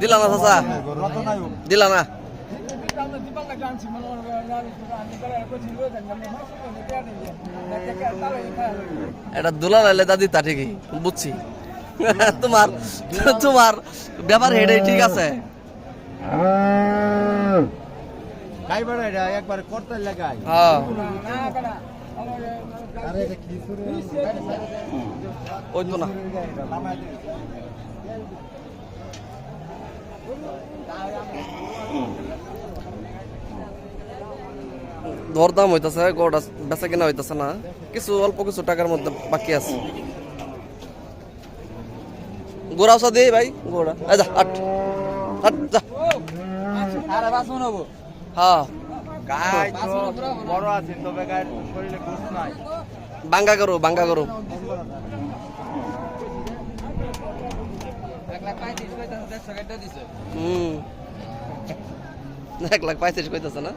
দিলা না চাচা? দিলা না। এটা দুলা লাইলে দাদি তা ঠিকই বুঝছি। তোমার তোমার ব্যাপার হেডে ঠিক আছে। একবার করতে লাগাই। হ্যাঁ। ওই তো না। দরদাম হইতাছে গোটা বেচা কেনা হইতাছে না। কিছু অল্প কিছু টাকার মধ্যে বাকি আছে। গোড়াও সা দিই ভাই গোড়া যা আট আট যা। হ্যাঁ। বাঙ্গা করো বাঙ্গা করো হুম। এক লাখ পঁয়ত্রিশ কইতেছে না?